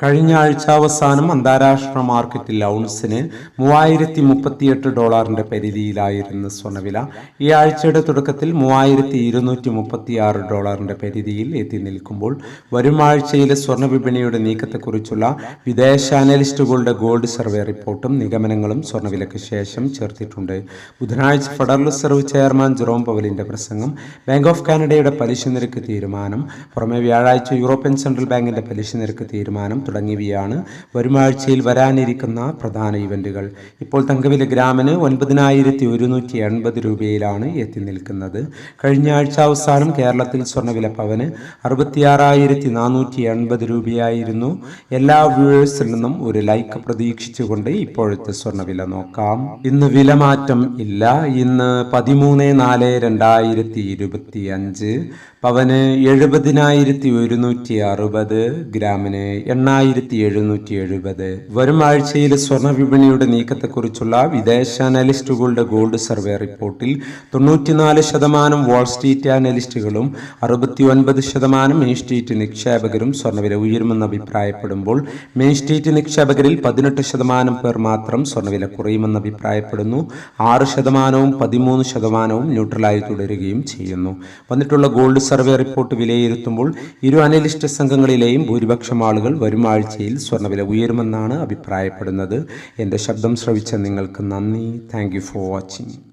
കഴിഞ്ഞ ആഴ്ച അവസാനം അന്താരാഷ്ട്ര മാർക്കറ്റിൽ ഔൺസിന് മൂവായിരത്തി മുപ്പത്തിയെട്ട് ഡോളറിന്റെ പരിധിയിലായിരുന്ന സ്വർണവില ഈ ആഴ്ചയുടെ തുടക്കത്തിൽ മൂവായിരത്തി ഇരുന്നൂറ്റി മുപ്പത്തി ആറ് ഡോളറിന്റെ പരിധിയിൽ എത്തി നിൽക്കുമ്പോൾ വരും ആഴ്ചയിലെ സ്വർണ വിപണിയുടെ നീക്കത്തെക്കുറിച്ചുള്ള വിദേശ അനലിസ്റ്റുകളുടെ ഗോൾഡ് സർവേ റിപ്പോർട്ടും നിഗമനങ്ങളും സ്വർണവിലയ്ക്ക് ശേഷം ചേർത്തിട്ടുണ്ട്. ബുധനാഴ്ച ഫെഡറൽ റിസർവ് ചെയർമാൻ ജെറോം പവലിന്റെ പ്രസംഗം ബാങ്ക് ഓഫ് കാനഡയുടെ പലിശ നിരക്ക് തീരുമാനം പുറമെ വ്യാഴാഴ്ച യൂറോപ്യൻ സെൻട്രൽ ബാങ്കിന്റെ പലിശ നിരക്ക് തീരുമാനം തുടങ്ങിയവയാണ് വരുമാഴ്ചയിൽ വരാനിരിക്കുന്ന പ്രധാന ഇവന്റുകൾ. ഇപ്പോൾ തങ്കവില ഗ്രാമിന് ഒൻപതിനായിരത്തി ഒരുന്നൂറ്റി എൺപത് രൂപയിലാണ് എത്തി നിൽക്കുന്നത്. കഴിഞ്ഞ ആഴ്ച അവസാനം കേരളത്തിൽ സ്വർണവില പവന് അറുപത്തിയാറായിരത്തി നാനൂറ്റി എൺപത് രൂപയായിരുന്നു. എല്ലാ വ്യൂവേഴ്സിൽ നിന്നും ഒരു ലൈക്ക് പ്രതീക്ഷിച്ചുകൊണ്ട് ഇപ്പോഴത്തെ സ്വർണവില നോക്കാം. ഇന്ന് വിലമാറ്റം ഇല്ല. ഇന്ന് പതിമൂന്ന് നാല് രണ്ടായിരത്തി ഇരുപത്തി അഞ്ച് പവന് എഴുപതിനായിരത്തി ഒരുന്നൂറ്റി അറുപത് ഗ്രാമിന് എണ്ണായിരത്തി എഴുന്നൂറ്റി എഴുപത് വരും ആഴ്ചയിൽ സ്വർണ വിപണിയുടെ നീക്കത്തെക്കുറിച്ചുള്ള വിദേശ അനലിസ്റ്റുകളുടെ ഗോൾഡ് സർവേ റിപ്പോർട്ടിൽ തൊണ്ണൂറ്റിനാല് ശതമാനം വാൾ സ്ട്രീറ്റ് അനലിസ്റ്റുകളും അറുപത്തി ഒൻപത് ശതമാനം മെയിൻ സ്ട്രീറ്റ് നിക്ഷേപകരും സ്വർണവില ഉയരുമെന്ന് അഭിപ്രായപ്പെടുമ്പോൾ മെയിൻ സ്ട്രീറ്റ് നിക്ഷേപകരിൽ പതിനെട്ട് ശതമാനം പേർ മാത്രം സ്വർണവില കുറയുമെന്ന് അഭിപ്രായപ്പെടുന്നു. ആറ് ശതമാനവും പതിമൂന്ന് ശതമാനവും ന്യൂട്രലായി തുടരുകയും ചെയ്യുന്നു. വന്നിട്ടുള്ള ഗോൾഡ് സർവേ റിപ്പോർട്ട് വിലയിരുത്തുമ്പോൾ ഇരു അനലിസ്റ്റ് സംഘങ്ങളിലെയും ഭൂരിപക്ഷം ആളുകൾ വരും ആഴ്ചയിൽ സ്വർണവില ഉയരുമെന്നാണ് അഭിപ്രായപ്പെടുന്നത്. എന്റെ ശബ്ദം ശ്രവിച്ച നിങ്ങൾക്ക് നന്ദി. Thank for watching